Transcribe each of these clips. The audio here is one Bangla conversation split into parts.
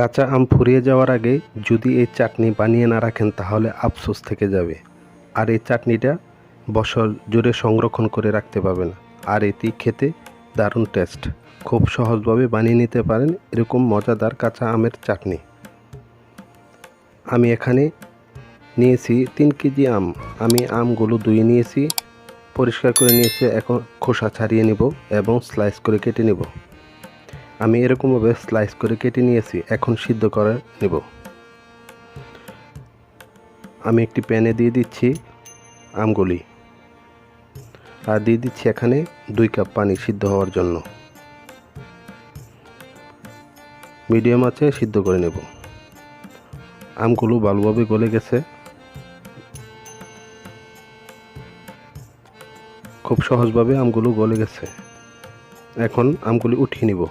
কাঁচা আম ফুরিয়ে যাওয়ার আগে যদি এই চাটনি বানিয়ে না রাখেন তাহলে আফসোস থেকে যাবে। আর এই চাটনিটা বছর জুড়ে সংরক্ষণ করে রাখতে পারবেন। আর এটি খেতে দারুণ টেস্ট। খুব সহজভাবে বানিয়ে নিতে পারেন এরকম মজাদার কাঁচা আমের চাটনি। আমি এখানে নিয়েছি তিন কেজি আম। আমি আমগুলো ধুয়ে নিয়েছি, পরিষ্কার করে নিয়েছি, এখন খোসা ছাড়িয়ে নেব এবং স্লাইস করে কেটে নেব। আমি এরকমভাবে স্লাইস করে কেটে নিয়েছি, এখন সিদ্ধ করে নেব। আমি একটি প্যানে দিয়ে দিচ্ছি আমগুলি। আর দিয়ে দিচ্ছি এখানে দুই কাপ পানি সিদ্ধ হওয়ার জন্য। মিডিয়াম আছে, সিদ্ধ করে নেব। আমগুলো ভালোভাবে গলে গেছে। খুব সহজভাবে আমগুলো গলে গেছে। এখন আমগুলি উঠিয়ে নিব।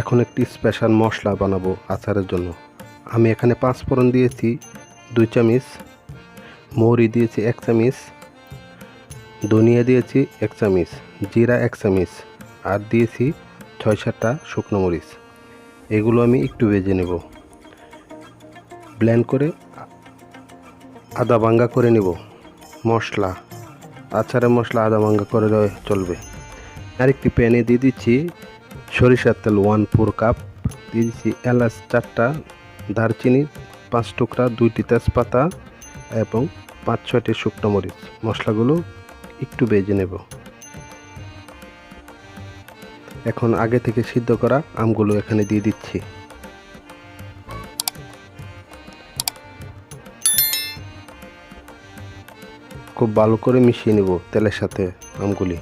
এখন একটি স্পেশাল মশলা বানাবো আচারের জন্য। আমি এখানে পাঁচ ফোড়ন দিয়েছি, দুই চামচ মৌরি দিয়েছি, এক চামচ ধনিয়া দিয়েছি, এক চামচ জিরা, এক চামচ আর দিয়েছি ছয় সাতটা শুকনো মরিচ। এগুলো আমি একটু ভেজে নেব। ব্লেন্ড করে আদা ভাঙ্গা করে নেব। মশলা, আচারের মশলা আদা ভাঙ্গা করে চলবে। আরেকটি প্যানে দিয়ে দিচ্ছি সরিষার তেল ওয়ান ফোর কাপ দিয়ে দিচ্ছি এলাচ চারটা, দারচিনি পাঁচ টুকরা, দুইটি তেজপাতা এবং পাঁচ ছয়টি শুকনো মরিচ। মশলাগুলো একটু বেজে নেব। এখন আগে থেকে সিদ্ধ করা আমগুলো এখানে দিয়ে দিচ্ছি। খুব ভালো করে মিশিয়ে নেব তেলের সাথে আমগুলি।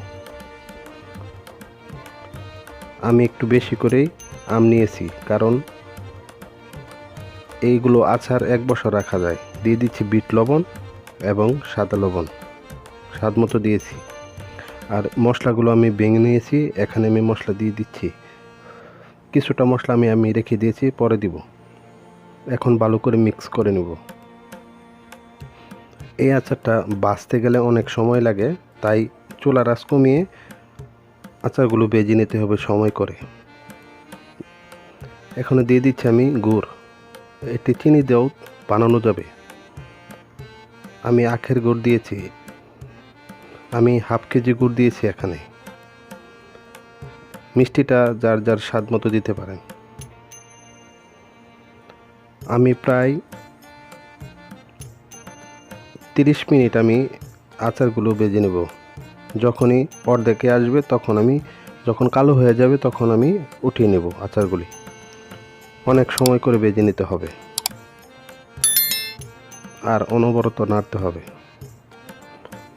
আমি একটু বেশি করেই আম নিয়েছি, কারণ এইগুলো আচার এক বছর রাখা যায়। দিয়ে দিচ্ছি বিট লবণ এবং সাদা লবণ। স্বাদ মতো দিয়েছি। আর মশলাগুলো আমি ভেঙে নিয়েছি, এখানে আমি মশলা দিয়ে দিচ্ছি। কিছুটা মশলা আমি আমি রেখে দিয়েছি, পরে দিব। এখন ভালো করে মিক্স করে নেব। এই আচারটা বাছতে গেলে অনেক সময় লাগে, তাই চুলা রাস কমিয়ে আচারগুলো বেজে নিতে হবে সময় করে। এখানে দিয়ে দিচ্ছি আমি গুড়। এটি চিনি দিয়েও বানানো যাবে। আমি আখের গুড় দিয়েছি। আমি হাফ কেজি গুড় দিয়েছি এখানে। মিষ্টিটা যার যার স্বাদ মতো দিতে পারেন। আমি প্রায় তিরিশ মিনিট আমি আচারগুলো বেজে নেব। যখনই অর্ধেকে আসবে, তখন আমি, যখন কালো হয়ে যাবে, তখন আমি উঠিয়ে নেব আচারগুলি। অনেক সময় করে বেজে নিতে হবে। আর অনবরত নাড়তে হবে।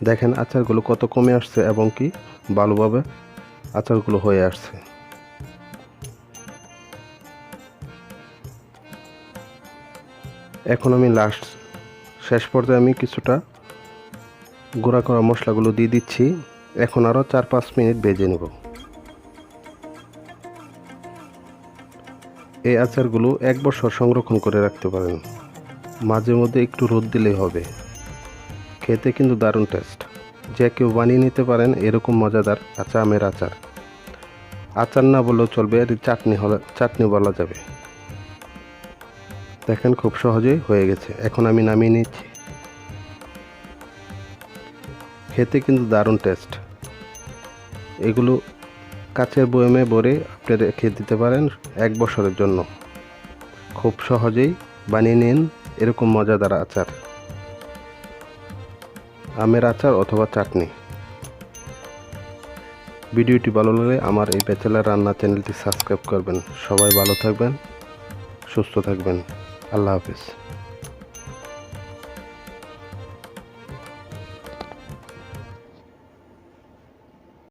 দেখেন আচারগুলো কত কমে আসছে এবং কি ভালোভাবে আচারগুলো হয়ে আসছে। এখন আমি লাস্ট শেষ পর্যায়ে আমি কিছুটা গুঁড়া করা মশলাগুলো দিয়ে দিচ্ছি। এখন আরও চার পাঁচ মিনিট ভেজে নেব। এই আচারগুলো এক বছর সংরক্ষণ করে রাখতে পারেন। মাঝে মধ্যে একটু রোদ দিলেই হবে। খেতে কিন্তু দারুণ টেস্ট যে কেউ বানিয়ে নিতে পারেন এরকম মজাদার কাঁচা আমের আচার। আচার না বললেও চলবে এর চাটনি হলে, চাটনি বলা যাবে। দেখেন খুব সহজেই হয়ে গেছে। এখন আমি নামিয়ে নিচ্ছি। খেতে কিন্তু দারুণ টেস্ট এগুলো কাচের বয়মে ভরে আপনি রেখে দিতে পারেন এক বছরের জন্য। খুব সহজেই বানিয়ে নিন, এরকম মজাদার আচার। আমের আচার অথবা চাটনি। ভিডিওটি ভালো লাগলে আমার এই ব্যাচেলার রান্না চ্যানেলটি সাবস্ক্রাইব করবেন। সবাই ভালো থাকবেন, সুস্থ থাকবেন। আল্লাহ হাফিজ।